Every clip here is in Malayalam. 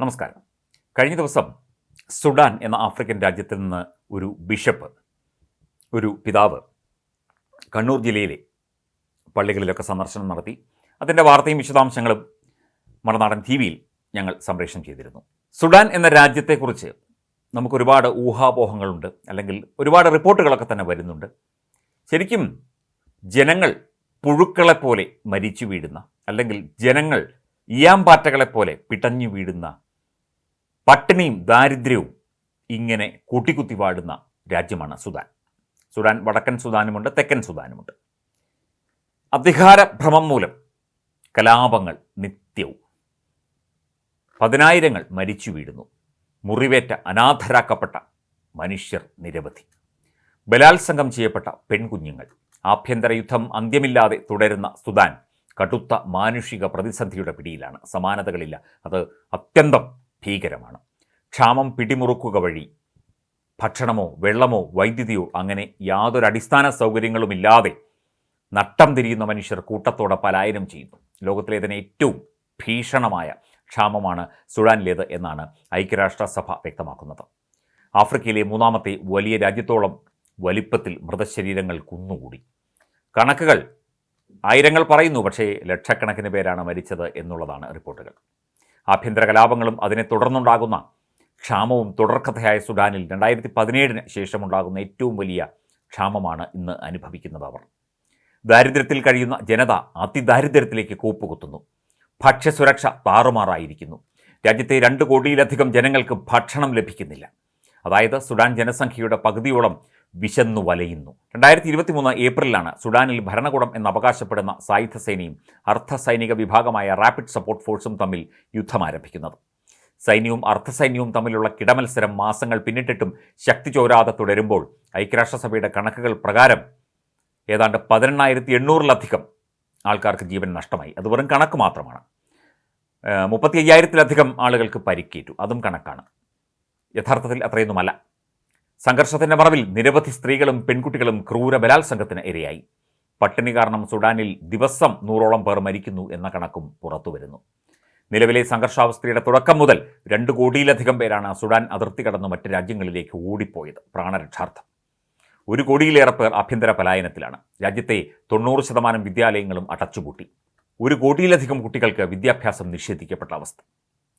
നമസ്കാരം. കഴിഞ്ഞ ദിവസം സുഡാൻ എന്ന ആഫ്രിക്കൻ രാജ്യത്തിൽ നിന്ന് ഒരു ബിഷപ്പ് ഒരു പിതാവ് കണ്ണൂർ ജില്ലയിലെ പള്ളികളിലൊക്കെ സന്ദർശനം നടത്തി. അതിന്റെ വാർത്തയും വിശദാംശങ്ങളും മറുനാടൻ ടി വിയിൽ ഞങ്ങൾ സംപ്രേഷണം ചെയ്തിരുന്നു. സുഡാൻ എന്ന രാജ്യത്തെക്കുറിച്ച് നമുക്കൊരുപാട് ഊഹാപോഹങ്ങളുണ്ട് അല്ലെങ്കിൽ ഒരുപാട് റിപ്പോർട്ടുകളൊക്കെ തന്നെ വരുന്നുണ്ട്. ശരിക്കും ജനങ്ങൾ പുഴുക്കളെപ്പോലെ മരിച്ചു വീഴുന്ന അല്ലെങ്കിൽ ജനങ്ങൾ ഇയാമ്പാറ്റകളെപ്പോലെ പിടഞ്ഞു വീഴുന്ന പട്ടിണിയും ദാരിദ്ര്യവും ഇങ്ങനെ കൂട്ടിക്കുത്തി വാടുന്ന രാജ്യമാണ് സുഡാൻ സുഡാൻ വടക്കൻ സുഡാനുമുണ്ട് തെക്കൻ സുഡാനുമുണ്ട് അധികാരഭ്രമം മൂലം കലാപങ്ങൾ നിത്യവും. പതിനായിരങ്ങൾ മരിച്ചു വീഴുന്നു. മുറിവേറ്റ അനാഥരാക്കപ്പെട്ട മനുഷ്യർ നിരവധി. ബലാത്സംഗം ചെയ്യപ്പെട്ട പെൺകുഞ്ഞുങ്ങൾ. ആഭ്യന്തര യുദ്ധം അന്ത്യമില്ലാതെ തുടരുന്ന സുദാൻ കടുത്ത മാനുഷിക പ്രതിസന്ധിയുടെ പിടിയിലാണ്. സമാനതകളില്ല. അത് അത്യന്തം ഭീകരമാണ്. ക്ഷാമം പിടിമുറുക്കുക വഴി ഭക്ഷണമോ വെള്ളമോ വൈദ്യുതിയോ അങ്ങനെ യാതൊരു അടിസ്ഥാന സൗകര്യങ്ങളുമില്ലാതെ നട്ടം തിരിയുന്ന മനുഷ്യർ കൂട്ടത്തോടെ പലായനം ചെയ്യുന്നു. ലോകത്തിലെ തന്നെ ഏറ്റവും ഭീഷണമായ ക്ഷാമമാണ് സുഡാനിലേത് എന്നാണ് ഐക്യരാഷ്ട്രസഭ വ്യക്തമാക്കുന്നത്. ആഫ്രിക്കയിലെ മൂന്നാമത്തെ വലിയ രാജ്യത്തോളം വലിപ്പത്തിൽ മൃതശരീരങ്ങൾ കുന്നുകൂടി. കണക്കുകൾ ആയിരങ്ങൾ പറയുന്നു പക്ഷേ ലക്ഷക്കണക്കിന് പേരാണ് മരിച്ചത് എന്നുള്ളതാണ് റിപ്പോർട്ടുകൾ. ആഭ്യന്തര കലാപങ്ങളും അതിനെ തുടർന്നുണ്ടാകുന്ന ക്ഷാമവും തുടർക്കഥയായ സുഡാനിൽ രണ്ടായിരത്തി പതിനേഴിന് ശേഷമുണ്ടാകുന്ന ഏറ്റവും വലിയ ക്ഷാമമാണ് ഇന്ന് അനുഭവിക്കുന്നത് അവർ. ദാരിദ്ര്യത്തിൽ കഴിയുന്ന ജനത അതിദാരിദ്ര്യത്തിലേക്ക് കൂപ്പുകുത്തുന്നു. ഭക്ഷ്യസുരക്ഷ താറുമാറായിരിക്കുന്നു. രാജ്യത്തെ രണ്ട് കോടിയിലധികം ജനങ്ങൾക്ക് ഭക്ഷണം ലഭിക്കുന്നില്ല. അതായത് സുഡാൻ ജനസംഖ്യയുടെ പകുതിയോളം വിശന്നു വലയുന്നു. രണ്ടായിരത്തി ഇരുപത്തി മൂന്ന് ഏപ്രിലാണ് സുഡാനിൽ ഭരണകൂടം എന്ന് അവകാശപ്പെടുന്ന സായുധ സേനയും അർദ്ധസൈനിക വിഭാഗമായ റാപ്പിഡ് സപ്പോർട്ട് ഫോഴ്സും തമ്മിൽ യുദ്ധം ആരംഭിക്കുന്നത്. സൈന്യവും അർദ്ധസൈന്യവും തമ്മിലുള്ള കിടമത്സരം മാസങ്ങൾ പിന്നിട്ടിട്ടും ശക്തി ചോരാതെ തുടരുമ്പോൾ ഐക്യരാഷ്ട്രസഭയുടെ കണക്കുകൾ പ്രകാരം ഏതാണ്ട് പതിനെണ്ണായിരത്തി എണ്ണൂറിലധികം ആൾക്കാർക്ക് ജീവൻ നഷ്ടമായി. അത് വെറും കണക്ക് മാത്രമാണ്. മുപ്പത്തി അയ്യായിരത്തിലധികം ആളുകൾക്ക് പരിക്കേറ്റു. അതും കണക്കാണ്. യഥാർത്ഥത്തിൽ അത്രയൊന്നുമല്ല. സംഘർഷത്തിന്റെ മറവിൽ നിരവധി സ്ത്രീകളും പെൺകുട്ടികളും ക്രൂര ബലാത്സംഗത്തിന് ഇരയായി. പട്ടിണി കാരണം സുഡാനിൽ ദിവസം നൂറോളം പേർ മരിക്കുന്നു എന്ന കണക്കും പുറത്തുവരുന്നു. നിലവിലെ സംഘർഷാവസ്ഥയുടെ തുടക്കം മുതൽ രണ്ട് കോടിയിലധികം പേരാണ് സുഡാൻ അതിർത്തി കടന്ന് മറ്റ് രാജ്യങ്ങളിലേക്ക് ഓടിപ്പോയത്. പ്രാണരക്ഷാർത്ഥം. ഒരു കോടിയിലേറെ പേർ ആഭ്യന്തര പലായനത്തിലാണ്. രാജ്യത്തെ തൊണ്ണൂറ് ശതമാനം വിദ്യാലയങ്ങളും അടച്ചുപൂട്ടി. ഒരു കോടിയിലധികം കുട്ടികൾക്ക് വിദ്യാഭ്യാസം നിഷേധിക്കപ്പെട്ട അവസ്ഥ.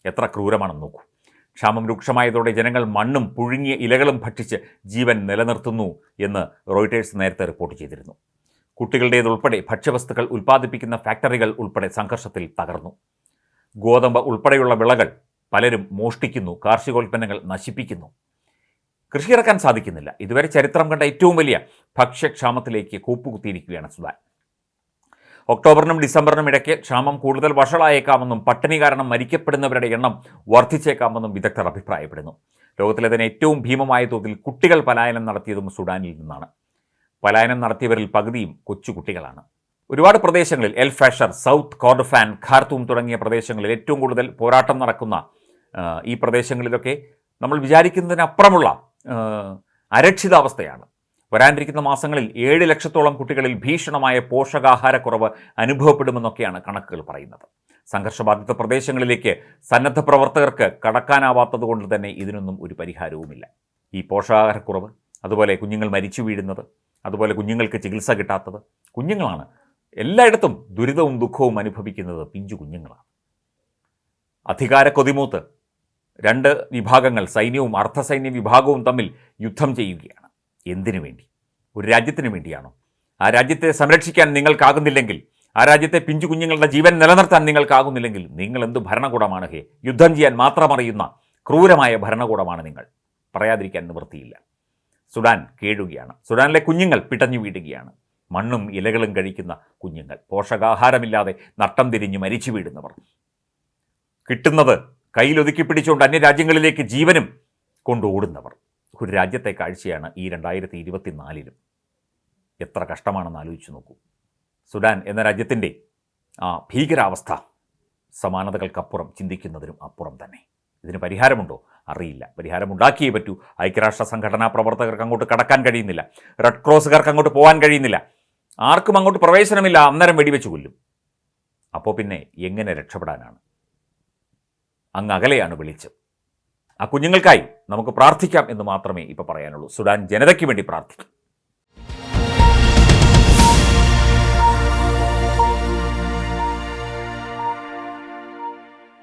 എത്ര ക്രൂരമാണെന്ന് നോക്കൂ. ക്ഷാമം രൂക്ഷമായതോടെ ജനങ്ങൾ മണ്ണും പുഴുങ്ങിയ ഇലകളും ഭക്ഷിച്ച് ജീവൻ നിലനിർത്തുന്നു എന്ന് റോയിട്ടേഴ്സ് നേരത്തെ റിപ്പോർട്ട് ചെയ്തിരുന്നു. കുട്ടികളുടേതുൾപ്പെടെ ഭക്ഷ്യവസ്തുക്കൾ ഉൽപ്പാദിപ്പിക്കുന്ന ഫാക്ടറികൾ ഉൾപ്പെടെ സംഘർഷത്തിൽ തകർന്നു. ഗോതമ്പ് ഉൾപ്പെടെയുള്ള വിളകൾ പലരും മോഷ്ടിക്കുന്നു കാർഷികോൽപ്പന്നങ്ങൾ നശിപ്പിക്കുന്നു. കൃഷിയിറക്കാൻ സാധിക്കുന്നില്ല. ഇതുവരെ ചരിത്രം കണ്ട ഏറ്റവും വലിയ ഭക്ഷ്യക്ഷാമത്തിലേക്ക് കൂപ്പുകുത്തിയിരിക്കുകയാണ് സുഡാൻ ഒക്ടോബറിനും ഡിസംബറിനും ഇടയ്ക്ക് ക്ഷാമം കൂടുതൽ വഷളായേക്കാമെന്നും പട്ടിണി കാരണം മരിക്കപ്പെടുന്നവരുടെ എണ്ണം വർദ്ധിച്ചേക്കാമെന്നും വിദഗ്ധർ അഭിപ്രായപ്പെടുന്നു. ലോകത്തിലെ തന്നെ ഏറ്റവും ഭീമമായ തോതിൽ കുട്ടികൾ പലായനം നടത്തിയതും സുഡാനിൽ നിന്നാണ്. പലായനം നടത്തിയവരിൽ പകുതിയും കൊച്ചുകുട്ടികളാണ് ഒരുപാട് പ്രദേശങ്ങളിൽ El Fasher South Kordofan Khartoum തുടങ്ങിയ പ്രദേശങ്ങളിൽ ഏറ്റവും കൂടുതൽ പോരാട്ടം നടക്കുന്ന ഈ പ്രദേശങ്ങളിലൊക്കെ നമ്മൾ വിചാരിക്കുന്നതിനപ്പുറമുള്ള അരക്ഷിതാവസ്ഥയാണ്. വരാനിരിക്കുന്ന മാസങ്ങളിൽ ഏഴ് ലക്ഷത്തോളം കുട്ടികളിൽ ഭീഷണമായ പോഷകാഹാരക്കുറവ് അനുഭവപ്പെടുമെന്നൊക്കെയാണ് കണക്കുകൾ പറയുന്നത്. സംഘർഷബാധിത പ്രദേശങ്ങളിലേക്ക് സന്നദ്ധ പ്രവർത്തകർക്ക് കടക്കാനാവാത്തതുകൊണ്ട് തന്നെ ഇതിനൊന്നും ഒരു പരിഹാരവുമില്ല. ഈ പോഷകാഹാരക്കുറവ് അതുപോലെ കുഞ്ഞുങ്ങൾ മരിച്ചു വീഴുന്നത് അതുപോലെ കുഞ്ഞുങ്ങൾക്ക് ചികിത്സ കിട്ടാത്തത് കുഞ്ഞുങ്ങളാണ് എല്ലായിടത്തും ദുരിതവും ദുഃഖവും അനുഭവിക്കുന്നത് പിഞ്ചു കുഞ്ഞുങ്ങളാണ്. അധികാര കൊതിമൂത്ത് രണ്ട് വിഭാഗങ്ങൾ സൈന്യവും അർദ്ധസൈന്യ വിഭാഗവും തമ്മിൽ യുദ്ധം ചെയ്യുകയാണ്. എന്തിനു വേണ്ടി? ഒരു രാജ്യത്തിന് വേണ്ടിയാണോ? ആ രാജ്യത്തെ സംരക്ഷിക്കാൻ നിങ്ങൾക്കാകുന്നില്ലെങ്കിൽ ആ രാജ്യത്തെ പിഞ്ചു കുഞ്ഞുങ്ങളുടെ ജീവൻ നിലനിർത്താൻ നിങ്ങൾക്കാകുന്നില്ലെങ്കിൽ നിങ്ങൾ എന്ത് ഭരണകൂടമാണ് ഹേ? യുദ്ധം ചെയ്യാൻ മാത്രം അറിയുന്ന ക്രൂരമായ ഭരണകൂടമാണ് നിങ്ങൾ. പറയാതിരിക്കാൻ നിവൃത്തിയില്ല. സുഡാൻ കേഴുകയാണ്. സുഡാനിലെ കുഞ്ഞുങ്ങൾ പിടഞ്ഞു വീഴുകയാണ്. മണ്ണും ഇലകളും കഴിക്കുന്ന കുഞ്ഞുങ്ങൾ. പോഷകാഹാരമില്ലാതെ നട്ടം തിരിഞ്ഞ് മരിച്ചു വീഴുന്നവർ. കിട്ടുന്നത് കയ്യിലൊതുക്കി പിടിച്ചുകൊണ്ട് അന്യരാജ്യങ്ങളിലേക്ക് ജീവനും കൊണ്ട് ഓടുന്നവർ ഒരു രാജ്യത്തെ കാഴ്ചയാണ് ഈ രണ്ടായിരത്തി ഇരുപത്തിനാലിലും എത്ര കഷ്ടമാണെന്ന് ആലോചിച്ച് നോക്കൂ. സുഡാൻ എന്ന രാജ്യത്തിന്റെ ആ ഭീകരാവസ്ഥ സമാനതകൾക്കപ്പുറം ചിന്തിക്കുന്നതിനും അപ്പുറം തന്നെ. ഇതിന് പരിഹാരമുണ്ടോ? അറിയില്ല. പരിഹാരമുണ്ടാക്കിയേ പറ്റൂ. ഐക്യരാഷ്ട്ര സംഘടനാ പ്രവർത്തകർക്ക് അങ്ങോട്ട് കടക്കാൻ കഴിയുന്നില്ല. റെഡ് ക്രോസുകാർക്ക് അങ്ങോട്ട് പോകാൻ കഴിയുന്നില്ല. ആർക്കും അങ്ങോട്ട് പ്രവേശനമില്ല. അന്നേരം വെടിവെച്ച് കൊല്ലും. അപ്പോൾ പിന്നെ എങ്ങനെ രക്ഷപ്പെടാനാണ്? അങ്ങ് അകലെയാണ് വെളിച്ചം ആ കുഞ്ഞുങ്ങൾക്കായി നമുക്ക് പ്രാർത്ഥിക്കാം എന്ന് മാത്രമേ ഇപ്പോൾ പറയാനുള്ളൂ. സുഡാൻ ജനതയ്ക്ക് വേണ്ടി പ്രാർത്ഥിക്കും